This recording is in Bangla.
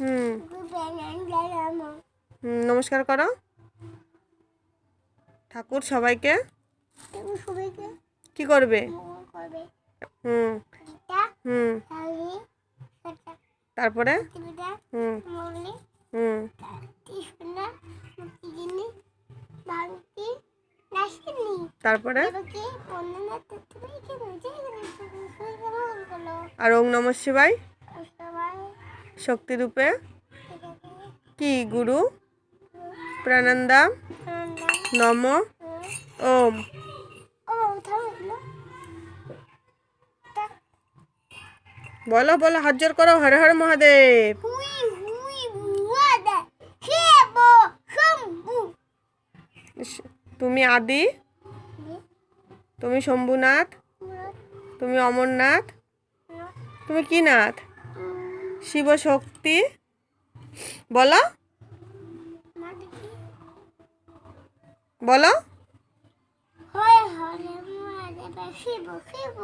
হুম। নমস্কার করো। ঠাকুর সবাইকে। কি করবে? হুম। হুম। তারপরে? হুম। হুম। তারপরে আর ওং নম শিবাই শক্তিরূপে। কি? গুরু? প্রানন্দা নম। ওম। বলো বলো হাত জোর করো হরে হরে মহাদেব। তুমি আদি? তুমি শম্ভুনাথ? তুমি অমরনাথ? তুমি কি নাথ? শিব শক্তি বলো। বলো শিব শিব।